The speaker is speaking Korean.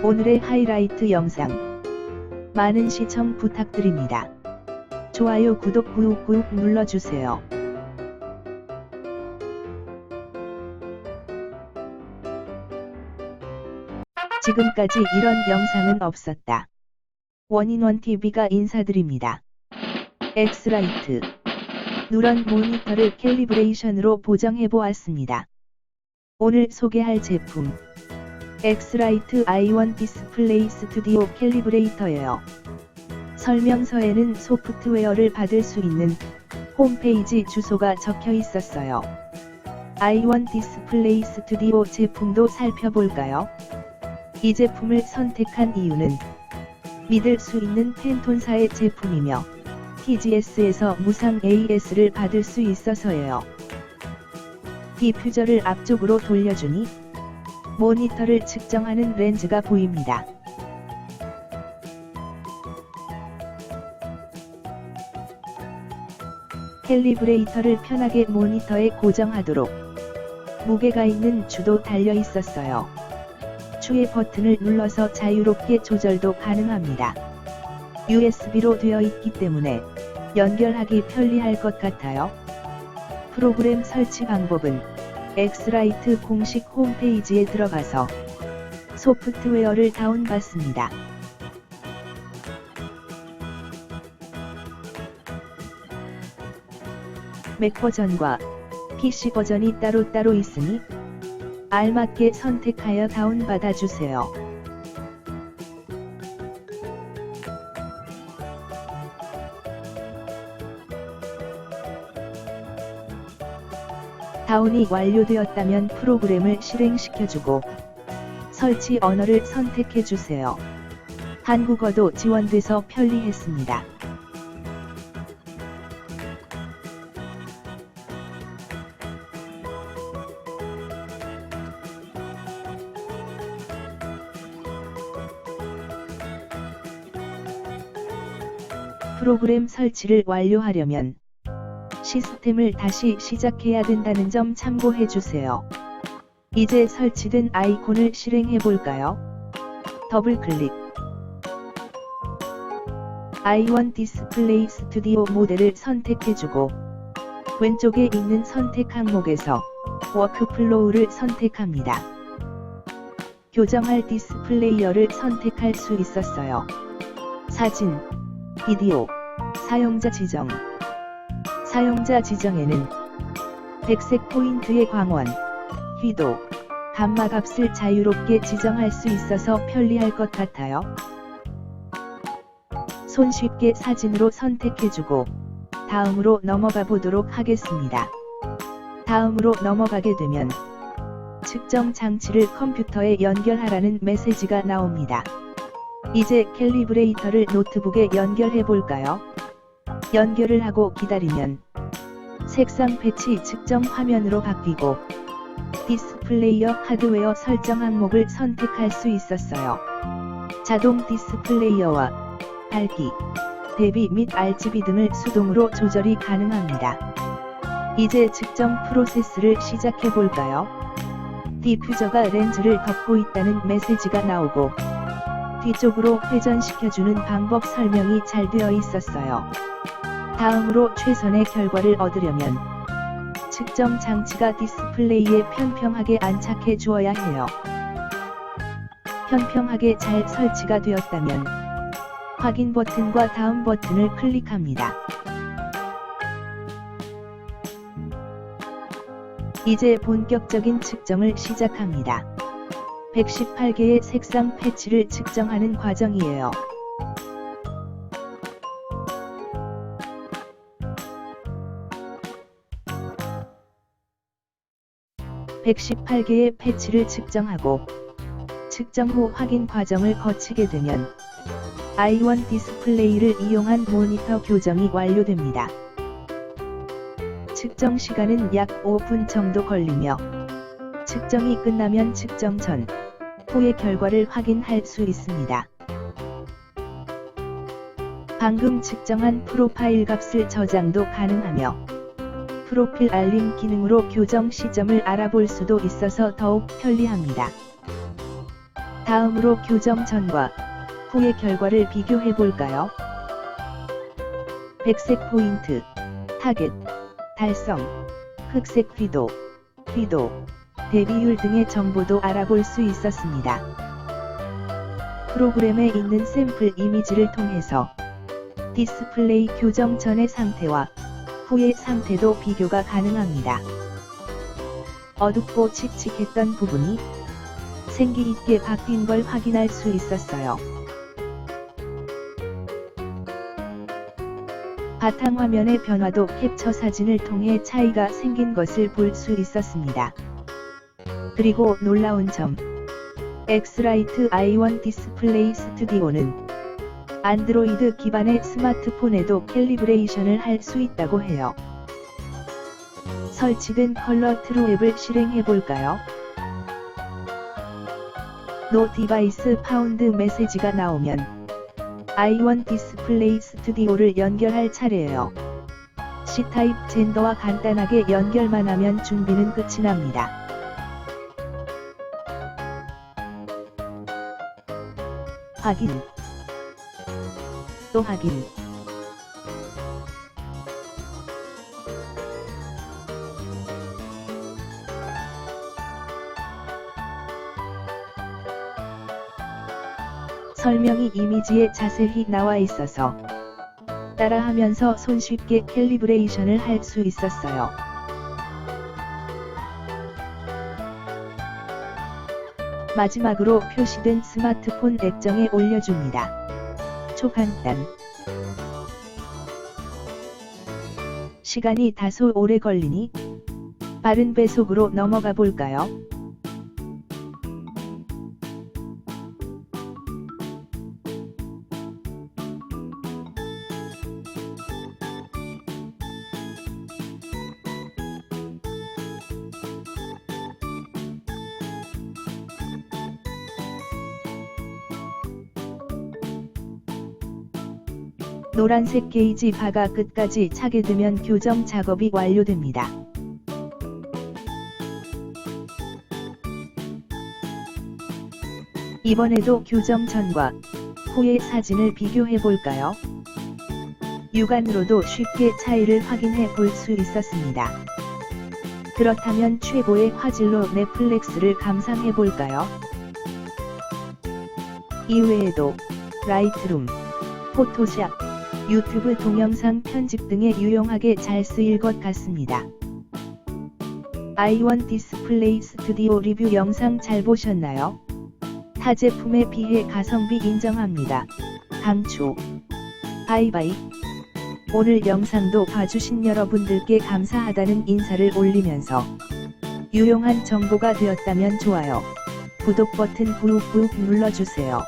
오늘의 하이라이트 영상. 많은 시청 부탁드립니다. 좋아요, 구독 꾹꾹 눌러주세요. 지금까지 이런 영상은 없었다. 원인원 TV가 인사드립니다. 엑스라이트. 누런 모니터를 캘리브레이션으로 보정해 보았습니다. 오늘 소개할 제품. 엑스라이트 i1 디스플레이 스튜디오 캘리브레이터예요. 설명서에는 소프트웨어를 받을 수 있는 홈페이지 주소가 적혀 있었어요. i1 디스플레이 스튜디오 제품도 살펴볼까요? 이 제품을 선택한 이유는 믿을 수 있는 펜톤사의 제품이며 TGS에서 무상 AS를 받을 수 있어서예요. 디퓨저를 앞쪽으로 돌려주니 모니터를 측정하는 렌즈가 보입니다. 캘리브레이터를 편하게 모니터에 고정하도록 무게가 있는 주도 달려 있었어요. 추의 버튼을 눌러서 자유롭게 조절도 가능합니다. USB로 되어 있기 때문에 연결하기 편리할 것 같아요. 프로그램 설치 방법은 엑스라이트 공식 홈페이지에 들어가서 소프트웨어를 다운받습니다. 맥 버전과 PC 버전이 따로따로 있으니 알맞게 선택하여 다운받아 주세요. 다운이 완료되었다면 프로그램을 실행시켜주고 설치 언어를 선택해 주세요. 한국어도 지원돼서 편리했습니다. 프로그램 설치를 완료하려면 시스템을 다시 시작해야 된다는 점 참고해 주세요. 이제 설치된 아이콘을 실행해 볼까요? 더블 클릭. i1 디스플레이 스튜디오 모델을 선택해 주고 왼쪽에 있는 선택 항목에서 워크플로우를 선택합니다. 교정할 디스플레이어를 선택할 수 있었어요. 사진, 비디오, 사용자 지정. 사용자 지정에는 백색 포인트의 광원, 휘도, 감마 값을 자유롭게 지정할 수 있어서 편리할 것 같아요. 손쉽게 사진으로 선택해주고 다음으로 넘어가 보도록 하겠습니다. 다음으로 넘어가게 되면 측정 장치를 컴퓨터에 연결하라는 메시지가 나옵니다. 이제 캘리브레이터를 노트북에 연결해 볼까요? 연결을 하고 기다리면 색상 패치 측정 화면으로 바뀌고 디스플레이어 하드웨어 설정 항목을 선택할 수 있었어요. 자동 디스플레이어와 밝기, 대비 및 RGB 등을 수동으로 조절이 가능합니다. 이제 측정 프로세스를 시작해 볼까요? 디퓨저가 렌즈를 덮고 있다는 메시지가 나오고 뒤쪽으로 회전시켜주는 방법 설명이 잘 되어 있었어요. 다음으로 최선의 결과를 얻으려면 측정 장치가 디스플레이에 평평하게 안착해 주어야 해요. 평평하게 잘 설치가 되었다면 확인 버튼과 다음 버튼을 클릭합니다. 이제 본격적인 측정을 시작합니다. 118개의 색상 패치를 측정하는 과정이에요. (118개의) 패치를 측정하고 측정 후 확인 과정을 거치게 되면 i1 디스플레이를 이용한 모니터 교정이 완료됩니다. 측정 시간은 약 5분 정도 걸리며 측정이 끝나면 측정 전, 후의 결과를 확인할 수 있습니다. 방금 측정한 프로파일 값을 저장도 가능하며 프로필 알림 기능으로 교정 시점을 알아볼 수도 있어서 더욱 편리합니다. 다음으로 교정 전과 후의 결과를 비교해 볼까요? 백색 포인트, 타겟, 달성, 흑색 휘도, 휘도, 대비율 등의 정보도 알아볼 수 있었습니다. 프로그램에 있는 샘플 이미지를 통해서 디스플레이 교정 전의 상태와 후의 상태도 비교가 가능합니다. 어둡고 칙칙했던 부분이 생기 있게 바뀐 걸 확인할 수 있었어요. 바탕화면의 변화도 캡처 사진을 통해 차이가 생긴 것을 볼 수 있었습니다. 그리고 놀라운 점, 엑스라이트 i1 디스플레이 스튜디오는 안드로이드 기반의 스마트폰에도 캘리브레이션을 할 수 있다고 해요. 설치된 컬러 트루 앱을 실행해 볼까요? 노 디바이스 파운드 메시지가 나오면 i1 디스플레이 스튜디오를 연결할 차례예요. C타입 젠더와 간단하게 연결만 하면 준비는 끝이 납니다. 확인 또 확인 설명이 이미지에 자세히 나와 있어서 따라하면서 손쉽게 캘리브레이션을 할 수 있었어요. 마지막으로 표시된 스마트폰 액정에 올려줍니다. 초간단 시간이 다소 오래 걸리니 빠른 배속으로 넘어가 볼까요? 노란색 게이지 바가 끝까지 차게 되면 교정 작업이 완료됩니다. 이번에도 교정 전과 후의 사진을 비교해 볼까요? 육안으로도 쉽게 차이를 확인해 볼 수 있었습니다. 그렇다면 최고의 화질로 넷플릭스를 감상해 볼까요? 이외에도 라이트룸, 포토샵, 유튜브 동영상 편집 등에 유용하게 잘 쓰일 것 같습니다. i1 디스플레이 스튜디오 리뷰 영상 잘 보셨나요? 타 제품에 비해 가성비 인정합니다. 강추. 바이바이. 오늘 영상도 봐주신 여러분들께 감사하다는 인사를 올리면서 유용한 정보가 되었다면 좋아요, 구독 버튼 꾹꾹 눌러주세요.